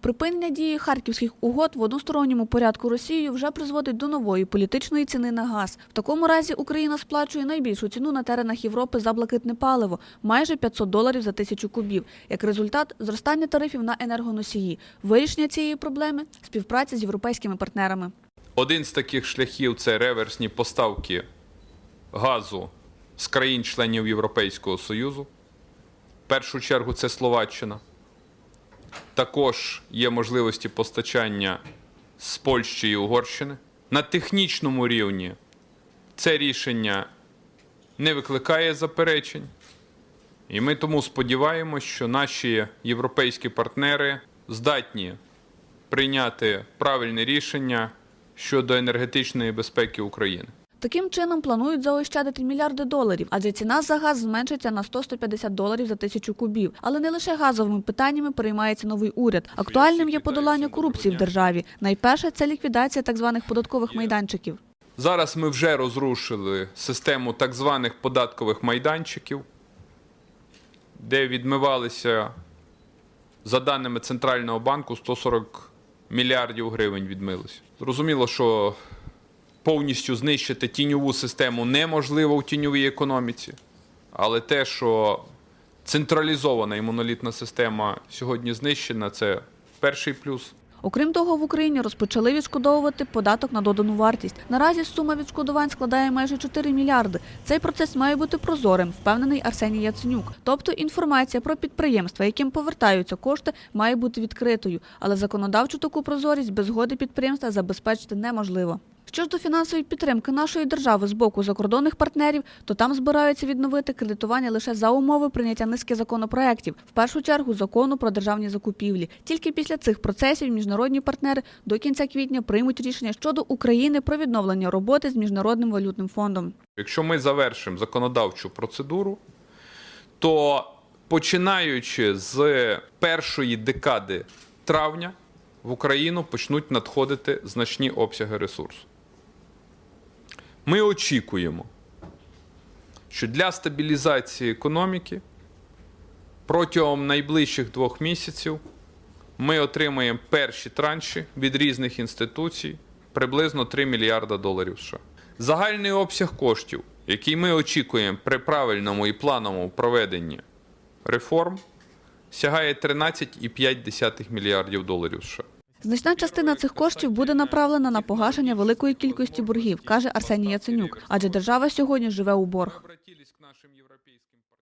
Припинення дії харківських угод в односторонньому порядку Росією вже призводить до нової політичної ціни на газ. В такому разі Україна сплачує найбільшу ціну на теренах Європи за блакитне паливо – майже 500 доларів за тисячу кубів. Як результат – зростання тарифів на енергоносії. Вирішення цієї проблеми – співпраця з європейськими партнерами. Один з таких шляхів це реверсні поставки газу з країн-членів Європейського Союзу. В першу чергу це Словаччина. Також є можливості постачання з Польщі і Угорщини. На технічному рівні це рішення не викликає заперечень. І ми тому сподіваємося, що наші європейські партнери здатні прийняти правильне рішення щодо енергетичної безпеки України. Таким чином планують заощадити мільярди доларів, адже ціна за газ зменшиться на 100-150 доларів за тисячу кубів. Але не лише газовими питаннями переймається новий уряд. Актуальним є подолання корупції в державі. Найперше це ліквідація так званих податкових майданчиків. Зараз ми вже розрушили систему так званих податкових майданчиків, де відмивалися, за даними Центрального банку, 140 мільярдів гривень відмилося. Зрозуміло, що повністю знищити тіньову систему неможливо у тіньовій економіці, але те, що централізована і монолітна система сьогодні знищена, це перший плюс. Окрім того, в Україні розпочали відшкодовувати податок на додану вартість. Наразі сума відшкодувань складає майже 4 мільярди. Цей процес має бути прозорим, впевнений Арсеній Яценюк. Тобто інформація про підприємства, яким повертаються кошти, має бути відкритою. Але законодавчу таку прозорість без згоди підприємства забезпечити неможливо. Що ж до фінансової підтримки нашої держави з боку закордонних партнерів, то там збираються відновити кредитування лише за умови прийняття низки законопроєктів, в першу чергу закону про державні закупівлі. Тільки після цих процесів міжнародні партнери до кінця квітня приймуть рішення щодо України про відновлення роботи з міжнародним валютним фондом. Якщо ми завершимо законодавчу процедуру, то починаючи з першої декади травня в Україну почнуть надходити значні обсяги ресурсу. Ми очікуємо, що для стабілізації економіки протягом найближчих двох місяців ми отримаємо перші транші від різних інституцій приблизно 3 мільярда доларів США. Загальний обсяг коштів, який ми очікуємо при правильному і плановому проведенні реформ, сягає 13,5 мільярдів доларів США. Значна частина цих коштів буде направлена на погашення великої кількості боргів, каже Арсеній Яценюк, адже держава сьогодні живе у борг.